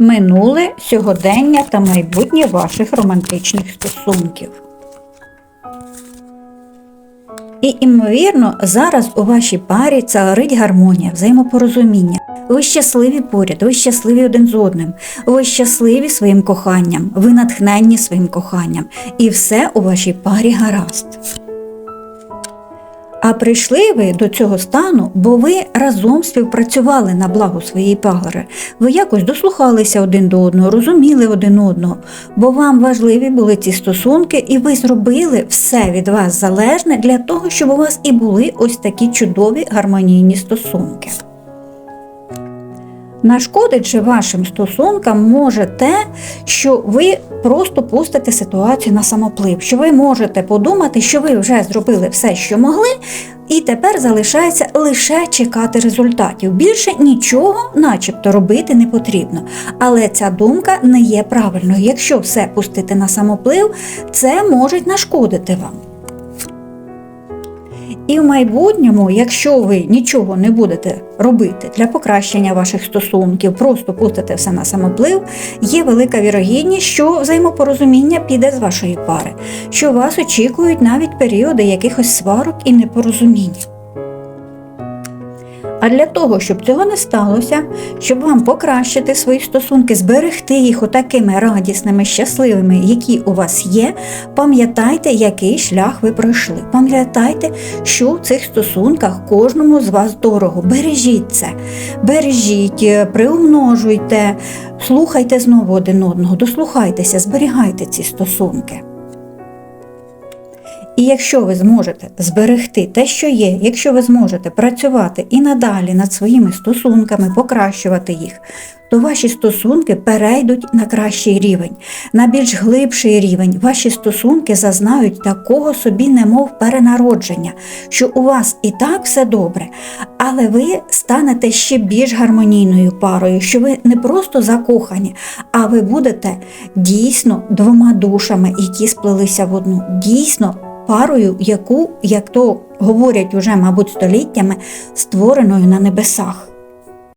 минуле, сьогодення та майбутнє ваших романтичних стосунків. І, імовірно, зараз у вашій парі царить гармонія, взаємопорозуміння. Ви щасливі поряд, ви щасливі один з одним, ви щасливі своїм коханням, ви натхненні своїм коханням, і все у вашій парі гаразд. А прийшли ви до цього стану, бо ви разом співпрацювали на благо своєї пагори. Ви якось дослухалися один до одного, розуміли один одного, бо вам важливі були ці стосунки, і ви зробили все від вас залежне для того, щоб у вас і були ось такі чудові гармонійні стосунки. Нашкодить же вашим стосункам може те, що ви просто пустите ситуацію на самоплив, що ви можете подумати, що ви вже зробили все, що могли, і тепер залишається лише чекати результатів. Більше нічого, начебто, робити не потрібно. Але ця думка не є правильною. Якщо все пустити на самоплив, це може нашкодити вам. І в майбутньому, якщо ви нічого не будете робити для покращення ваших стосунків, просто пустите все на самоплив, є велика вірогідність, що взаємопорозуміння піде з вашої пари, що вас очікують навіть періоди якихось сварок і непорозумінь. А для того, щоб цього не сталося, щоб вам покращити свої стосунки, зберегти їх отакими радісними, щасливими, які у вас є, пам'ятайте, який шлях ви пройшли. Пам'ятайте, що в цих стосунках кожному з вас дорого. Бережіть це, бережіть, е, приумножуйте, слухайте знову один одного, дослухайтеся, зберігайте ці стосунки. І якщо ви зможете зберегти те, що є, якщо ви зможете працювати і надалі над своїми стосунками, покращувати їх, то ваші стосунки перейдуть на кращий рівень, на більш глибший рівень. Ваші стосунки зазнають такого собі, немов перенародження, що у вас і так все добре, але ви станете ще більш гармонійною парою, що ви не просто закохані, а ви будете дійсно двома душами, які сплелися в одну. Дійсно парою, яку, як то говорять уже, мабуть, століттями, створеною на небесах.